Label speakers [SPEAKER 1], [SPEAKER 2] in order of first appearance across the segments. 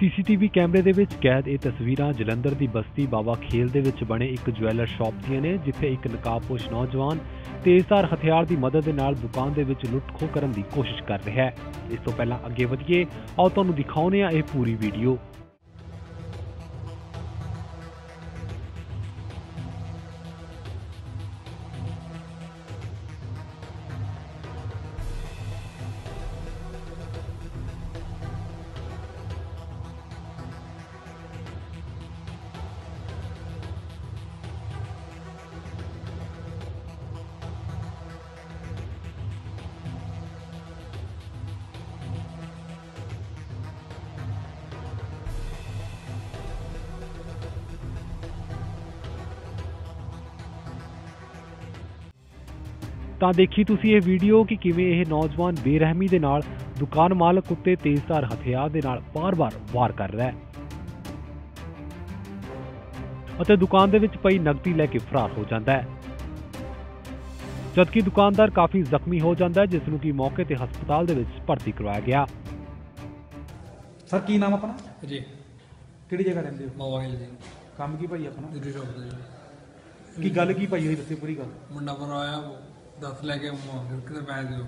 [SPEAKER 1] CCTV ਕੈਮਰੇ ਦੇ ਵਿੱਚ ਕੈਦ ਇਹ ਤਸਵੀਰਾਂ ਜਲੰਧਰ ਦੀ ਬਸਤੀ ਬਾਵਾ ਖੇਲ ਦੇ ਵਿੱਚ ਬਣੇ ਇੱਕ ਜੁਐਲਰ ਸ਼ਾਪ ਦੀਆਂ ਨੇ, ਜਿੱਥੇ ਇੱਕ ਨਕਾਬਪੋਸ਼ ਨੌਜਵਾਨ ਤੇਜ਼ਧਾਰ ਹਥਿਆਰ ਦੀ ਮਦਦ ਦੇ ਨਾਲ ਦੁਕਾਨ ਦੇ ਵਿੱਚ ਲੁੱਟ-ਖੋਹ ਕਰਨ ਦੀ ਕੋਸ਼ਿਸ਼ ਕਰ ਰਿਹਾ ਹੈ। ਇਸ ਤੋਂ ਪਹਿਲਾਂ ਅੱਗੇ ਵਧੀਏ, ਆਓ ਤੁਹਾਨੂੰ ਦਿਖਾਉਂਦੇ ਹਾਂ ਇਹ ਪੂਰੀ ਵੀਡੀਓ। ਤਾਂ ਦੇਖੀ ਤੁਸੀਂ ਇਹ ਵੀਡੀਓ ਕਿ ਕਿਵੇਂ ਇਹ ਨੌਜਵਾਨ ਬੇਰਹਿਮੀ ਦੇ ਨਾਲ ਦੁਕਾਨ ਮਾਲਕ ਉੱਤੇ ਤੇਜ਼ਧਾਰ ਹਥਿਆਰ ਦੇ ਨਾਲ ਬਾਰ-ਬਾਰ ਵਾਰ ਕਰ ਰਿਹਾ ਹੈ ਅਤੇ ਦੁਕਾਨ ਦੇ ਵਿੱਚ ਪਈ ਨਕਦੀ ਲੈ ਕੇ ਫਰਾਰ ਹੋ ਜਾਂਦਾ ਹੈ। ਜਦਕਿ ਦੁਕਾਨਦਾਰ ਕਾਫੀ ਜ਼ਖਮੀ ਹੋ ਜਾਂਦਾ ਹੈ ਜਿਸ ਨੂੰ ਕਿ ਮੌਕੇ ਤੇ ਹਸਪਤਾਲ ਦੇ ਵਿੱਚ ਭਰਤੀ ਕਰਵਾਇਆ ਗਿਆ।
[SPEAKER 2] ਸਰ ਕੀ ਨਾਮ ਆਪਣਾ?
[SPEAKER 3] ਜੀ
[SPEAKER 2] ਕਿਹੜੀ ਜਗ੍ਹਾ ਰਹਿੰਦੇ ਹੋ?
[SPEAKER 3] ਮੋਬਾਈਲ ਜੀ।
[SPEAKER 2] ਕੰਮ ਕੀ ਭਾਈ ਆਪਣਾ?
[SPEAKER 3] ਜੁਡੀ ਸ਼ੌਪ ਦਾ ਜੀ।
[SPEAKER 2] ਕੀ ਗੱਲ ਕੀ ਭਾਈ ਹੋਈ ਦੱਸੇ ਪੂਰੀ ਗੱਲ।
[SPEAKER 3] ਮੁੰਡਾ ਪਰ ਆਇਆ ਉਹ ਦੱਸ ਲੈ ਕੇ ਫਿਰ ਕਿਤੇ ਪੈਸੇ ਦਿਓ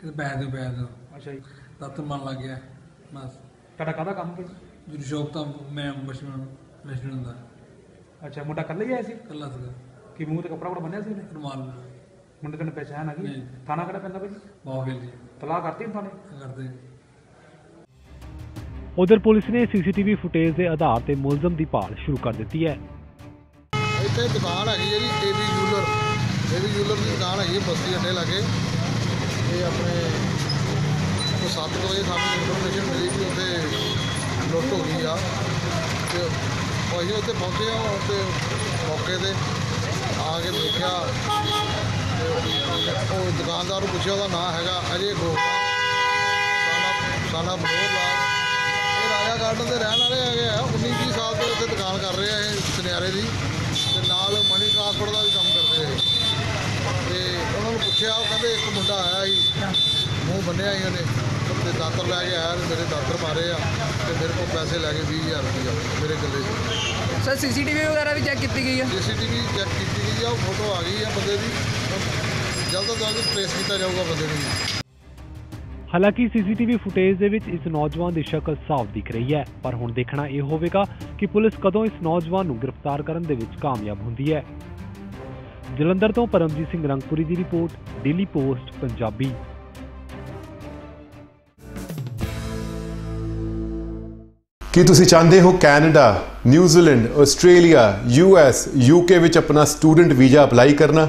[SPEAKER 3] ਕਿਤੇ ਪੈਸੇ ਦਿਓ ਪੈਸੇ ਦਿਓ
[SPEAKER 2] ਅੱਛਾ ਜੀ।
[SPEAKER 3] ਦਾਤਰ ਮਨ ਲੱਗ ਗਿਆ ਬਸ।
[SPEAKER 2] ਤੁਹਾਡਾ ਕਾਹਦਾ ਕੰਮ ਭਾਈ
[SPEAKER 3] ਜੁਡੀ ਸ਼ੌਪ ਤਾਂ ਮੈਂ ਮਸ਼ੀਨ ਮਸ਼ੀਨ ਦਾ।
[SPEAKER 2] ਅੱਛਾ ਮੁੰਡਾ ਕੱਲਾ ਹੀ ਆਇਆ ਸੀ?
[SPEAKER 3] ਕੱਲਾ ਸੀਗਾ।
[SPEAKER 2] ਕਿ ਮੂੰਹ ਤੇ ਕੱਪੜਾ ਕੁੜਾ ਬੰਨਿਆ ਸੀ ਉਹਨੇ?
[SPEAKER 3] ਰੁਮਾਲ।
[SPEAKER 2] ਮੁੰਡੇ ਤੈਨੂੰ ਪਹਿਚਾਣ ਆ ਗਈ?
[SPEAKER 3] ਨਹੀਂ।
[SPEAKER 2] ਥਾਣਾ ਕਿਹੜਾ ਪੈਂਦਾ ਭਾਈ?
[SPEAKER 3] ਮੋਬਾਈਲ ਜੀ।
[SPEAKER 2] ਤਲਾਹ ਕਰਤੀ ਥਾਣੇ?
[SPEAKER 3] ਕਰਦੇ
[SPEAKER 1] ਉਧਰ ਪੁਲਿਸ ਨੇ ਸੀਸੀਟੀਵੀ ਫੁਟੇਜ ਦੇ ਆਧਾਰ ਤੇ ਮੁਲਜ਼ਮ ਦੀ ਭਾਲ ਸ਼ੁਰੂ ਕਰ ਦਿੱਤੀ ਹੈ।
[SPEAKER 4] ਇੱਥੇ ਦੁਕਾਨ ਹੈਗੀ ਹੈ ਜੀ ਏਬੀ ਜੂਲਰ ਏਬੀ ਜੂਲਰ ਦੀ ਦੁਕਾਨ ਹੈਗੀ ਹੈ ਬਸਤੀ ਅੱਡੇ ਲਾਗੇ। ਇਹ ਆਪਣੇ ਉਹ ਸੱਤ ਕੁ ਵਜੇ ਸਾਨੂੰ ਇਨਫੋਰਮੇਸ਼ਨ ਮਿਲੀ ਕਿ ਉੱਥੇ ਲੁੱਟ ਹੋ ਗਈ ਆ। ਤੇ ਅਸੀਂ ਉੱਥੇ ਪਹੁੰਚੇ ਆ ਉੱਥੇ ਮੌਕੇ ਤੇ ਆ ਕੇ ਦੇਖਿਆ। ਤੇ ਉਹ ਦੁਕਾਨਦਾਰ ਨੂੰ ਪੁੱਛਿਆ ਉਹਦਾ ਨਾਂ ਹੈਗਾ ਅਜੇ ਗੋਪਾ ਸਾਲਾ ਸਾਨਾ ਲਾਲ। ਇਹ ਰਾਜਾ ਗਾਰਡਨ ਦੇ ਰਹਿਣ ਵਾਲੇ ਹੈਗੇ ਆ 19 20 ਸਾਲ ਤੋਂ ਇੱਥੇ ਦੁਕਾਨ ਕਰ ਰਹੇ ਆ ਇਹ ਸੁਨਿਆਰੇ ਦੀ। ਟ੍ਰਾਂਸਪੋਰਟ ਦਾ ਵੀ ਕੰਮ ਕਰਦੇ ਆ। ਤੇ ਉਹਨਾਂ ਨੂੰ ਪੁੱਛਿਆ ਉਹ ਕਹਿੰਦੇ ਇੱਕ ਮੁੰਡਾ ਆਇਆ ਸੀ ਮੂੰਹ ਬੰਨਿਆ ਸੀ ਉਹਨੇ। ਤੇ ਦਾਤਰ ਲੈ ਕੇ ਆਇਆ ਤੇ ਮੇਰੇ ਦਾਤਰ ਮਾਰੇ ਆ ਤੇ ਮੇਰੇ ਕੋਲ ਪੈਸੇ ਲੈ ਕੇ 20000 ਰੁਪਇਆ ਮੇਰੇ ਗੱਲੇ 'ਚ।
[SPEAKER 5] ਸਰ ਸੀਸੀਟੀਵੀ ਵਗੈਰਾ ਵੀ ਚੈੱਕ ਕੀਤੀ ਗਈ ਆ?
[SPEAKER 4] ਸੀਸੀਟੀਵੀ ਚੈੱਕ ਕੀਤੀ ਗਈ ਆ ਉਹ ਫੋਟੋ ਆ ਗਈ ਆ ਬੰਦੇ ਦੀ। ਜਲਦ ਤੋਂ ਜਲਦ ਟ੍ਰੇਸ ਕੀਤਾ ਜਾਊਗਾ ਬੰਦੇ ਨੂੰ।
[SPEAKER 1] ਹਾਲਾਂਕਿ ਸੀਸੀਟੀਵੀ ਫੁਟੇਜ ਦੇ ਵਿੱਚ ਇਸ ਨੌਜਵਾਨ ਦੀ ਸ਼ਕਲ ਸਾਫ਼ ਦਿਖ ਰਹੀ ਹੈ, ਪਰ ਹੁਣ ਦੇਖਣਾ ਇਹ ਹੋਵੇਗਾ ਕਿ ਪੁਲਿਸ ਕਦੋਂ ਇਸ ਨੌਜਵਾਨ ਨੂੰ ਗ੍ਰਿਫਤਾਰ ਕਰਨ ਦੇ ਵਿੱਚ ਕਾਮਯਾਬ ਹੁੰਦੀ ਹੈ। ਜਲੰਧਰ ਤੋਂ ਪਰਮਜੀਤ ਸਿੰਘ ਰੰਗਪੁਰੀ ਦੀ ਰਿਪੋਰਟ ਡੇਲੀ ਪੋਸਟ ਪੰਜਾਬੀ।
[SPEAKER 6] ਕੀ ਤੁਸੀਂ ਚਾਹੁੰਦੇ ਹੋ Canada, New Zealand, Australia US UK ਵਿੱਚ ਆਪਣਾ ਸਟੂਡੈਂਟ ਵੀਜ਼ਾ ਅਪਲਾਈ ਕਰਨਾ?